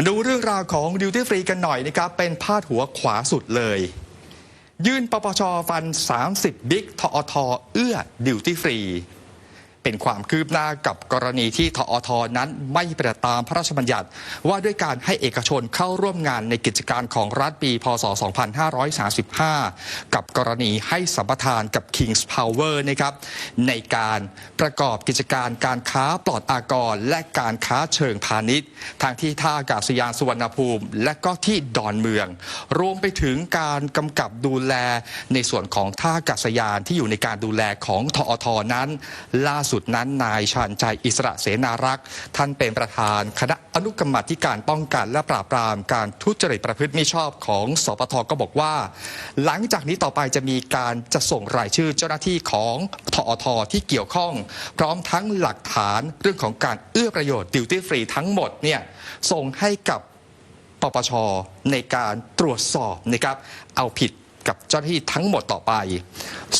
มาดูเรื่องราวของดิวตี้ฟรีกันหน่อยนะครับ เป็นพาดหัวขวาสุดเลย ยื่นปปชฟัน 30 บิ๊กทอทเอื้อดิวตี้ฟรี เป็นความคืบหน้ากับกรณีที่ทอทนั้นไม่ปฏิบัติตามพระราชบัญญัติ ว่าด้วยการให้เอกชนเข้าร่วมงานในกิจการของรัฐปี พศ 2535 กับกรณีให้สัมปทานกับ Kings Power นะครับในการประกอบกิจการการค้าปลอดอากร และการค้าเชิงพาณิชย์ทางที่ท่าอากาศยานสุวรรณภูมิ และก็ที่ดอนเมือง รวมไปถึงการกำกับดูแลในส่วนของท่าอากาศยานที่อยู่ในการดูแลของทอทนั้นล่าสุดนั้นนายชาญชัยอิสระเสนารักษ์ ท่านเป็นประธานคณะอนุกรรมธิการป้องกันและปราบปรามการทุจริตประพฤติมิชอบของสปทก็บอกว่า หลังจากนี้ต่อไปจะมีการจะส่งรายชื่อเจ้าหน้าที่ของทอทที่เกี่ยวข้อง พร้อมทั้งหลักฐานเรื่องของการเอื้อประโยชน์ดิวตี้ฟรีทั้งหมดเนี่ยส่งให้กับปปชในการตรวจสอบนะครับเอาผิดกับเจ้าหน้าที่ทั้งหมดต่อไป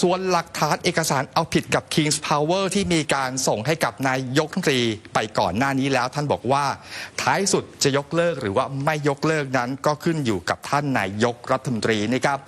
ส่วนหลักฐานเอกสารเอาผิดกับ Kings Power ที่มีการส่งให้กับนายยกรัฐมนตรีไปก่อนหน้านี้แล้ว ท่านบอกว่า ท้ายสุดจะยกเลิกหรือว่าไม่ยกเลิกนั้นก็ขึ้นอยู่กับท่านนายยกรัฐมนตรีนะครับ